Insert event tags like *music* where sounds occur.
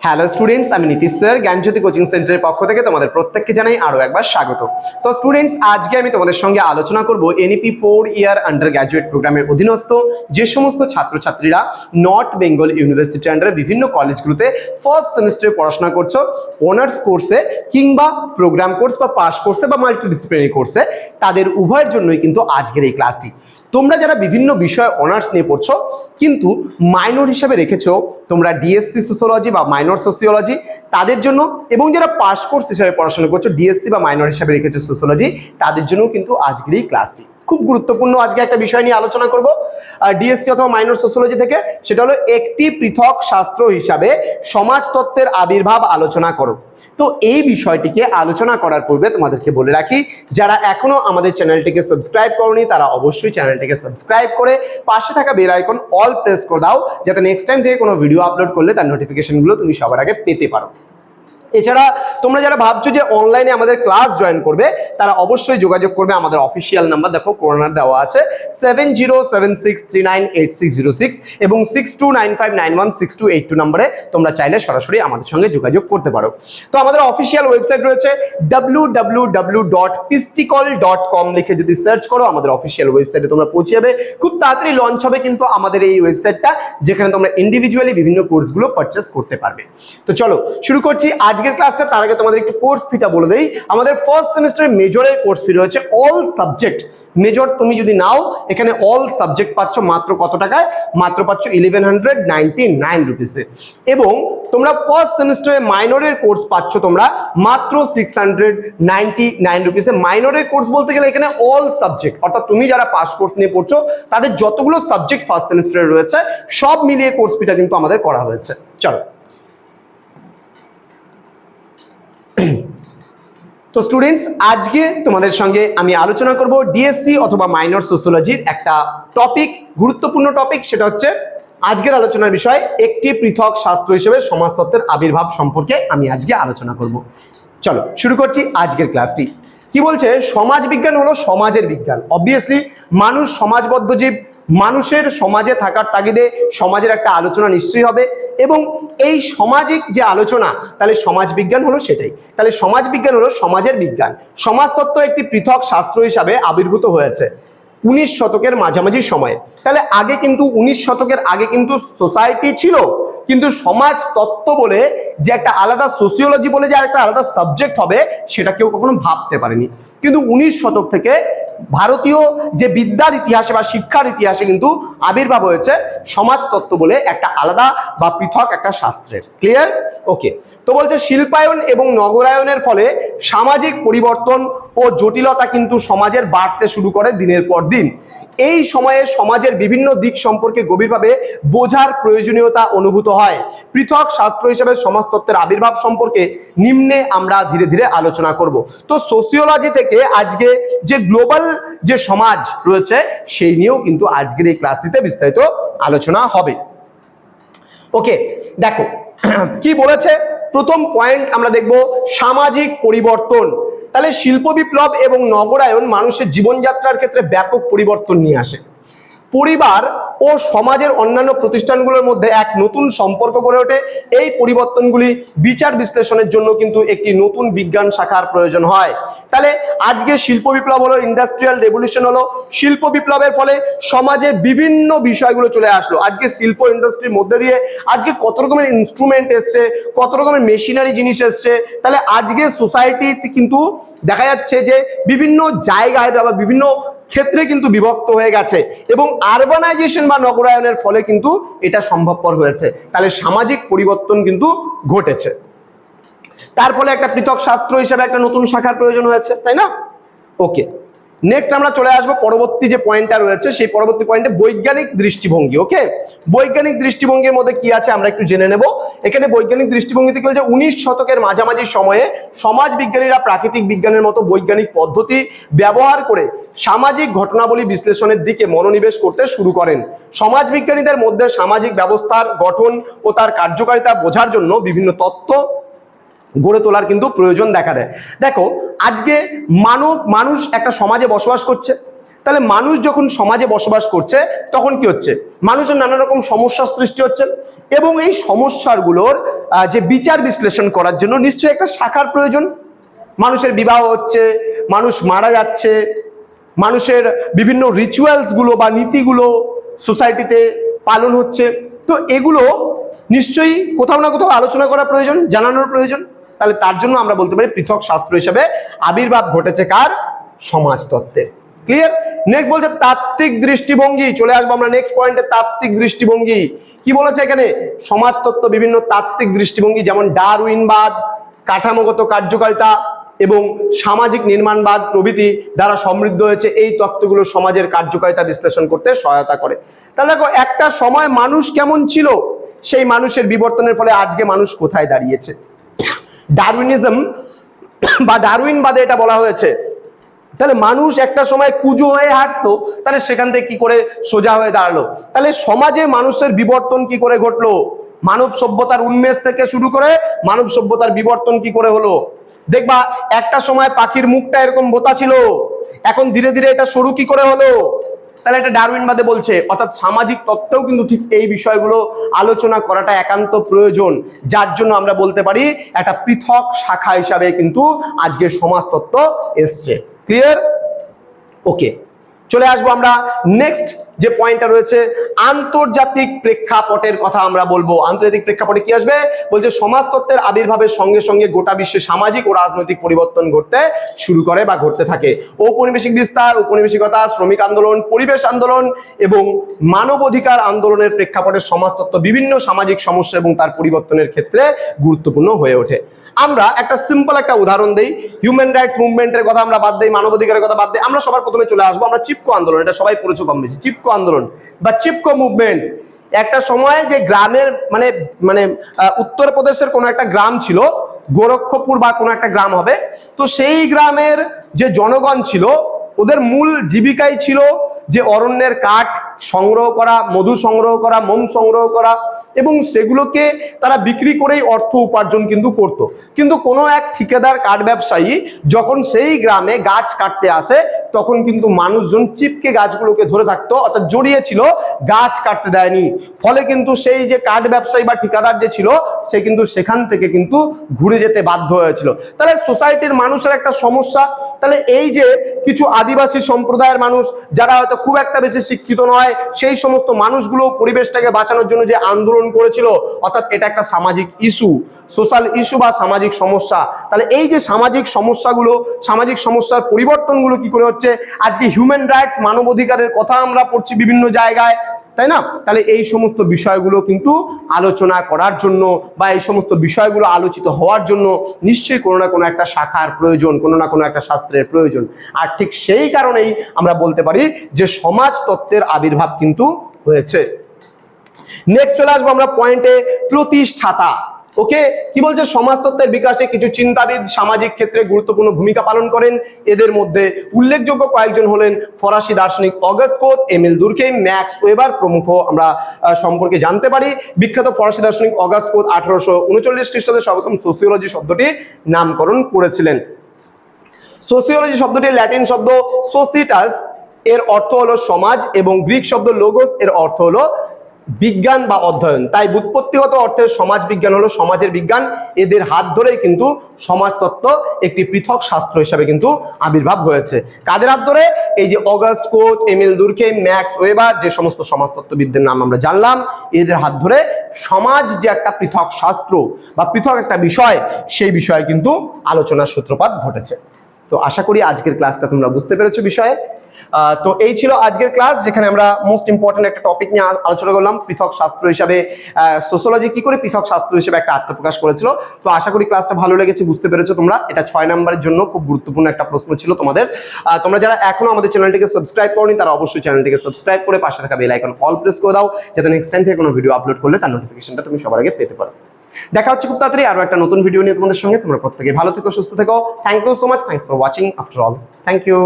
Hello students আমি Nitish sir, জ্ঞানজ্যোতি coaching সেন্টারের পক্ষ থেকে তোমাদের প্রত্যেককে জানাই আরও একবার স্বাগত। তো স্টুডেন্টস আজকে আমি তোমাদের সঙ্গে আলোচনা করব NEP four year undergraduate প্রোগ্রামের অধীনস্থ যে সমস্ত ছাত্রছাত্রীরা নর্থ বেঙ্গল ইউনিভার্সিটির আন্ডারে বিভিন্ন কলেজগুলোতে ফার্স্ট সেমিস্টারে পড়াশোনা করছ অনার্স কোর্সে কিংবা প্রোগ্রাম কোর্স বা পাস কোর্সে বা মাল্টিডিসিপ্লিনারি কোর্সে তাদের উভয়ের জন্যই কিন্তু আজকের এই ক্লাসটি তোমরা যারা বিভিন্ন বিষয়ে অনার্স নিয়ে পড়ছো, কিন্তু মাইনর হিসাবে রেখেছো, তোমরা ডিএসসি সোসিওলজি বা মাইনর সোসিওলজি তাদের জন্য এবং যারা পাস কোর্স হিসাবে পড়াশোনা করছ ডিএসসি বা মাইনর হিসাবে রেখেছো সোসিওলজি তাদের জন্য কিন্তু আজকের এই ক্লাসটি খুব গুরুত্বপূর্ণ আজকে একটা বিষয় নিয়ে আলোচনা করব ডিএসসি অথবা মাইনর সোসিওলজি থেকে, সেটা হলো একটি পৃথক শাস্ত্র হিসাবে সমাজতত্ত্বের আবির্ভাব আলোচনা করো। তো এই বিষয়টিকে আলোচনা করার পূর্বে তোমাদেরকে বলে রাখি, যারা এখনও আমাদের চ্যানেলটিকে সাবস্ক্রাইব করনি, তারা অবশ্যই চ্যানেলটিকে সাবস্ক্রাইব করে পাশে থাকা বেল আইকন অল প্রেস করে দাও, যাতে নেক্সট টাইম থেকে কোনো ভিডিও আপলোড করলে তার নোটিফিকেশনগুলো তুমি সবার আগে পেতে পারো। এছাড়া তোমরা যারা ভাবছ যে অনলাইনে আমাদের ক্লাস জয়েন করবে, তারা অবশ্যই যোগাযোগ করবে আমাদের অফিসিয়াল নাম্বার দেখো করোনার দেওয়া আছে seven zero seven six three nine eight six zero six এবং six two nine five nine one six two eight two নাম্বারে তোমরা চাইলে সরাসরি আমাদের সঙ্গে যোগাযোগ করতে পারো। তো আমাদের অফিসিয়াল ওয়েবসাইট রয়েছে ডাব্লিউ ডট ডট কম লিখে যদি সার্চ করো, আমাদের অফিসিয়াল ওয়েবসাইটে তোমরা পৌঁছে যাবে খুব তাড়াতাড়ি লঞ্চ হবে কিন্তু আমাদের এই ওয়েবসাইটটা যেখানে তোমরা ইন্ডিভিজুয়ালি বিভিন্ন কোর্সগুলো পারচেস করতে পারবে। তো চলো, শুরু করছি আজকের ক্লাসটা তার আগে তোমাদের একটু কোর্স ফিটা বলে দেই। আমাদের ফার্স্ট সেমিস্টারের মেজরের কোর্স ফি রয়েছে অল সাবজেক্ট মেজর তুমি যদি নাও, এখানে অল সাবজেক্ট পাচ্ছ মাত্র কত টাকায়? মাত্র পাচ্ছ ইলেভেন হান্ড্রেড নাইনটি নাইন রুপিসে এবং তোমরা ফার্স্ট সেমিস্টারে মাইনরের কোর্স পাচ্ছ তোমরা মাত্র সিক্স হান্ড্রেড নাইনটি নাইন রুপিসে মাইনরের কোর্স বলতে গেলে এখানে অল সাবজেক্ট অর্থাৎ তুমি যারা পাস কোর্স নিয়ে পড়ছো, তাদের যতগুলো সাবজেক্ট ফার্স্ট সেমিস্টারে রয়েছে, সব মিলিয়ে কোর্স ফিটা কিন্তু আমাদের করা হয়েছে। চলো। তো স্টুডেন্টস আজকে তোমাদের সঙ্গে আমি আলোচনা করব ডিএসসি অথবা মাইনর সোসিওলজির একটা টপিক গুরুত্বপূর্ণ টপিক সেটা হচ্ছে আজকের আলোচনার বিষয় একটি পৃথক শাস্ত্র হিসেবে সমাজতত্ত্বের আবির্ভাব সম্পর্কে আমি আজকে আলোচনা করব। চলো, শুরু করছি আজকের ক্লাসটি কি বলছে? সমাজ বিজ্ঞান হলো সমাজের বিজ্ঞান। অবভিয়াসলি মানুষ সমাজবদ্ধ জীব, মানুষের সমাজে থাকার তাগিদে সমাজের একটা আলোচনা নিশ্চয়ই হবে। এবং এই সামাজিক যে আলোচনা, তাহলে সমাজ বিজ্ঞান হলো সেটাই। তাহলে সমাজ বিজ্ঞান হলো সমাজের বিজ্ঞান। সমাজতত্ত্ব একটি পৃথক শাস্ত্র হিসাবে আবির্ভূত হয়েছে উনিশ শতকের মাঝামাঝি সময়ে। তাহলে আগে কিন্তু, উনিশ শতকের আগে কিন্তু সোসাইটি ছিল কিন্তু সমাজ তত্ত্ব বলে যে একটা আলাদা সোসিওলজি বলে যে একটা আলাদা সাবজেক্ট হবে, সেটা কেউ কখনো ভাবতে পারেনি। কিন্তু উনিশ শতক থেকে ভারতীয় যে বিদ্যার ইতিহাসে বা শিক্ষার ইতিহাসে কিন্তু আবির্ভাব হয়েছে সমাজতত্ত্ব বলে একটা আলাদা বা পৃথক একটা শাস্ত্রের। ক্লিয়ার ওকে তো বলছে শিল্পায়ন এবং নগরায়নের ফলে সামাজিক পরিবর্তন ও জটিলতা কিন্তু সমাজের বাড়তে শুরু করে দিনের পর দিন। এই সময়ে সমাজের বিভিন্ন দিক সম্পর্কে গভীরভাবে বোঝার প্রয়োজনীয়তা অনুভূত হয়। পৃথক শাস্ত্র হিসেবে সমাজতত্ত্বের আবির্ভাব সম্পর্কে নিম্নে আমরা ধীরে ধীরে আলোচনা করব। তো সোসিওলজি থেকে আজকে যে গ্লোবাল যে সমাজ রয়েছে, সেই নিয়েও কিন্তু আজকের এই ক্লাসটিতে বিস্তারিত আলোচনা হবে। ওকে দেখো *clears throat* কি বলেছে? প্রথম পয়েন্ট আমরা দেখব সামাজিক পরিবর্তন। তাহলে শিল্প বিপ্লব এবং নগরায়ন মানুষের জীবনযাত্রার ক্ষেত্রে ব্যাপক পরিবর্তন নিয়ে আসে। পরিবার ও সমাজের অন্যান্য প্রতিষ্ঠানগুলোর মধ্যে এক নতুন সম্পর্ক গড়ে ওঠে। এই পরিবর্তনগুলি বিচার বিশ্লেষণের জন্য কিন্তু একটি নতুন বিজ্ঞান শাখার প্রয়োজন হয়। তাহলে আজকে শিল্প বিপ্লব হলো ইন্ডাস্ট্রিয়াল রেভলিউশন হলো। শিল্প বিপ্লবের ফলে সমাজে বিভিন্ন বিষয়গুলো চলে আসলো। আজকে শিল্প ইন্ডাস্ট্রির মধ্যে দিয়ে আজকে কত রকমের ইনস্ট্রুমেন্ট এসছে, কত রকমের মেশিনারি জিনিস এসছে। তাহলে আজকে সোসাইটি কিন্তু দেখা যাচ্ছে যে বিভিন্ন জায়গায় বা বিভিন্ন ক্ষেত্রে কিন্তু বিভক্ত হয়ে গেছে এবং আরবানাইজেশন বা নগরায়নের ফলে কিন্তু এটা সম্ভবপর হয়েছে। তাহলে সামাজিক পরিবর্তন কিন্তু ঘটেছে। তার ফলে একটা পৃথক শাস্ত্র হিসেবে একটা নতুন শাখার প্রয়োজন হয়েছে, তাই না? ওকে নেক্সট আমরা চলে আসব পরবর্তী যে পয়েন্টটা রয়েছে, সেই পরবর্তী পয়েন্টে বৈজ্ঞানিক দৃষ্টিভঙ্গি ওকে বৈজ্ঞানিক দৃষ্টিভঙ্গির মধ্যে কি আছে আমরা একটু জেনে নেব। এখানে বৈজ্ঞানিক দৃষ্টিভঙ্গিতে কি বলছে? উনিশ শতকের মাঝামাঝি সময়ে সমাজ বিজ্ঞানীরা প্রাকৃতিক বিজ্ঞানের মতো বৈজ্ঞানিক পদ্ধতি ব্যবহার করে সামাজিক ঘটনাবলী বিশ্লেষণের দিকে মনোনিবেশ করতে শুরু করেন। সমাজ বিজ্ঞানীদের মধ্যে সামাজিক ব্যবস্থার গঠন ও তার কার্যকারিতা বোঝার জন্য বিভিন্ন তত্ত্ব গড়ে তোলার কিন্তু প্রয়োজন দেখা দেয়। দেখো, আজকে মানব, মানুষ একটা সমাজে বসবাস করছে। তাহলে মানুষ যখন সমাজে বসবাস করছে, তখন কি হচ্ছে? মানুষের নানা রকম সমস্যার সৃষ্টি হচ্ছে এবং এই সমস্যাগুলোর যে বিচার বিশ্লেষণ করার জন্য নিশ্চয়ই একটা শাখার প্রয়োজন। মানুষের বিবাহ হচ্ছে, মানুষ মারা যাচ্ছে, মানুষের বিভিন্ন রিচুয়ালসগুলো বা নীতিগুলো সোসাইটিতে পালন হচ্ছে। তো এগুলো নিশ্চয়ই কোথাও না কোথাও আলোচনা করা প্রয়োজন, জানানোর প্রয়োজন। তাহলে তার জন্য আমরা বলতে পারি পৃথক শাস্ত্র হিসেবে আবির্ভাব ঘটেছে কার? সমাজতত্ত্বের। ক্লিয়ার নেক্সট বলছে তাত্ত্বিক দৃষ্টিভঙ্গি। চলে আসব আমরা নেক্সট পয়েন্টে তাত্ত্বিক দৃষ্টিভঙ্গি। কি বলেছে এখানে? সমাজতত্ত্ব বিভিন্ন তাত্ত্বিক দৃষ্টিভঙ্গি, যেমন ডারউইনবাদ, কাঠামোগত কার্যকারিতা এবং সামাজিক নির্মাণবাদ প্রভৃতি দ্বারা সমৃদ্ধ হয়েছে। এই তত্ত্বগুলো সমাজের কার্যকারিতা বিশ্লেষণ করতে সহায়তা করে। তাহলে দেখো, একটা সময় মানুষ কেমন ছিল? সেই মানুষের বিবর্তনের ফলে আজকে মানুষ কোথায় দাঁড়িয়েছে? ডারউইনিজম বা ডারউইনবাদে এটা বলা হয়েছে। তাহলে মানুষ একটা সময় কুজো হয়ে হাঁটতো, তাহলে সেখান থেকে কি করে সোজা হয়ে দাঁড়াল? তাহলে সমাজে মানুষের বিবর্তন কি করে ঘটলো? মানব সভ্যতার উন্মেষ থেকে শুরু করে মানব সভ্যতার বিবর্তন কি করে হলো? দেখবা, একটা সময় পাখির মুখটা এরকম বোতা ছিল। এখন ধীরে ধীরে এটা সরু কি করে হলো? তাহলে এটা ডারউইনবাদে বলছে, অর্থাৎ সামাজিক তত্ত্বেও কিন্তু ঠিক এই বিষয়গুলো আলোচনা করাটা একান্ত প্রয়োজন, যার জন্য আমরা বলতে পারি একটা পৃথক শাখা হিসাবে কিন্তু আজকে সমাজতত্ত্ব এসছে। ক্লিয়ার ওকে চলে আসব আমরা নেক্সট যে পয়েন্টটা রয়েছে, আন্তর্জাতিক প্রেক্ষাপটের কথা আমরা বলব। আন্তর্জাতিক প্রেক্ষাপটে কি আসবে? বলছে, সমাজতত্ত্বের আবির্ভাবের সঙ্গে সঙ্গে গোটা বিশ্বে সামাজিক ও রাজনৈতিক পরিবর্তন ঘটতে শুরু করে বা ঘটতে থাকে। ঔপনিবেশিক বিস্তার, ঔপনিবেশিকতা, শ্রমিক আন্দোলন, পরিবেশ আন্দোলন এবং মানবাধিকার আন্দোলনের প্রেক্ষাপটে সমাজতত্ত্ব বিভিন্ন সামাজিক সমস্যা এবং তার পরিবর্তনের ক্ষেত্রে গুরুত্বপূর্ণ হয়ে ওঠে। আমরা একটা সিম্পল একটা উদাহরণ দিই। হিউম্যান রাইটস মুভমেন্টের কথা আমরা বাদ দেই, মানবাধিকারের কথা বাদ দেই। আমরা সবার প্রথমে চলে আসব। আমরা চিপকো আন্দোলন, এটা সবাই পড়েছো কম বেশি। আন্দোলন বা চিপকো মুভমেন্ট। একটা সময় যে গ্রামের মানে মানে উত্তরপ্রদেশের কোনো একটা গ্রাম ছিল, গোরক্ষপুর বা কোনো একটা গ্রাম হবে, তো সেই গ্রামের যে জনগণ ছিল, ওদের মূল জীবিকাই ছিল যে অরণ্যের কাঠ সংগ্রহ করা, মধু সংগ্রহ করা, মোম সংগ্রহ করা এবং সেগুলোকে তারা বিক্রি করেই অর্থ উপার্জন কিন্তু করত। কিন্তু কোনো এক ঠিকাদার কাঠ ব্যবসায়ী যখন সেই গ্রামে গাছ কাটতে আসে, তখন কিন্তু মানুষজন চিপকে গাছগুলোকে ধরে থাকতো, অর্থাৎ জড়িয়েছিল গাছ কাটতে দেয়নি। ফলে কিন্তু সেই যে কাঠ ব্যবসায়ী বা ঠিকাদার যে ছিল, সে কিন্তু সেখান থেকে কিন্তু ঘুরে যেতে বাধ্য হয়েছিল। তাহলে সোসাইটির মানুষের একটা সমস্যা। তাহলে এই যে কিছু আদিবাসী সম্প্রদায়ের মানুষ, যারা হয়তো খুব একটা বেশি শিক্ষিত নয় সেই সমস্ত মানুষগুলো পরিবেশটাকে বাঁচানোর জন্য যে আন্দোলন করেছিল, অর্থাৎ এটা একটা সামাজিক ইস্যু, সোশ্যাল ইস্যু বা সামাজিক সমস্যা। তাহলে এই যে সামাজিক সমস্যাগুলো, সামাজিক সমস্যার পরিবর্তনগুলো কি করে হচ্ছে? আজকে হিউম্যান রাইটস মানব অধিকারের কথা আমরা পড়ছি বিভিন্ন জায়গায় তাই না? তাহলে এই সমস্ত বিষয়গুলো কিন্তু আলোচনা করার জন্য বা এই সমস্ত বিষয়গুলো আলোচিত হওয়ার জন্য নিশ্চয়ই কোনো না কোনো একটা শাখার প্রয়োজন, কোনো না কোনো একটা শাস্ত্রের প্রয়োজন। আর ঠিক সেই কারণেই আমরা বলতে পারি যে সমাজ তত্ত্বের আবির্ভাব কিন্তু হয়েছে। নেক্সট চলে আসব আমরা পয়েন্টে প্রতিষ্ঠাতা। ওকে, কি বলছে? সমাজতত্ত্বের বিকাশে কিছু চিন্তাবিদ সামাজিক ক্ষেত্রে গুরুত্বপূর্ণ ভূমিকা পালন করেন। এদের মধ্যে উল্লেখযোগ্য কয়েকজন হলেন ফরাসি দার্শনিক Auguste Comte Emile Durkheim Max Weber প্রমুখ আমরা সম্পর্কে জানতে পারি। বিখ্যাত ফরাসি দার্শনিক অগাস্ট কোত আঠারোশো উনচল্লিশ খ্রিস্টাব্দে সর্বপ্রথম সোসিওলজি শব্দটি নামকরণ করেছিলেন। সোসিওলজি শব্দটি ল্যাটিন শব্দ সোসিটাস, এর অর্থ হলো সমাজ, এবং গ্রিক শব্দ লোগোস, এর অর্থ হলো বিজ্ঞান বা অধ্যয়ন। তাই বুৎপত্তিগত অর্থের সমাজ বিজ্ঞান হলো সমাজের বিজ্ঞান। এদের হাত ধরেই কিন্তু সমাজতত্ত্ব একটি পৃথক শাস্ত্র হিসাবে কিন্তু আবির্ভাব হয়েছে। কাদের হাত ধরে? এই যে August Comte, Emile Durkheim, Max Weber যে সমস্ত সমাজতত্ত্ববিদদের নাম আমরা জানলাম, এদের হাত ধরে সমাজ যে একটা পৃথক শাস্ত্র বা পৃথক একটা বিষয়, সেই বিষয়ে কিন্তু আলোচনার সূত্রপাত ঘটেছে। তো আশা করি আজকের ক্লাসটা তোমরা বুঝতে পেরেছ বিষয়ে। তো এই ছিল আজকের ক্লাস যেখানে আমরা মোস্ট ইম্পর্টেন্ট একটা টপিক নিয়ে আলোচনা করলাম, পৃথক শাস্ত্র হিসাবে সোশ্যোলজি কি করে পৃথক শাস্ত্র হিসেবে একটা আত্মপ্রকাশ করেছিল। তো আশা করি ক্লাসটা ভালো লেগেছে, বুঝতে পেরেছ তোমরা। এটা ছয় নম্বরের জন্য খুব গুরুত্বপূর্ণ একটা প্রশ্ন ছিল তোমাদের। তোমরা যারা এখনও আমাদের চ্যানেলটিকে সাবস্ক্রাইব করনি, তারা অবশ্যই চ্যানেলটিকে সাবস্ক্রাইব করে পাশে থাকা বেল আইকন অল প্রেস করে দাও, যাতে নেক্সট টাইম থেকে কোনো ভিডিও আপলোড করলে তার নোটিফিকেশনটা তুমি সবার আগে পেতে পারো। দেখা হচ্ছে খুব তাড়াতাড়ি আরও একটা নতুন ভিডিও নিয়ে তোমাদের সঙ্গে। তোমরা প্রত্যেকে ভালো থেকো, সুস্থ থেকো। Thank you so much thanks for watching after all thank you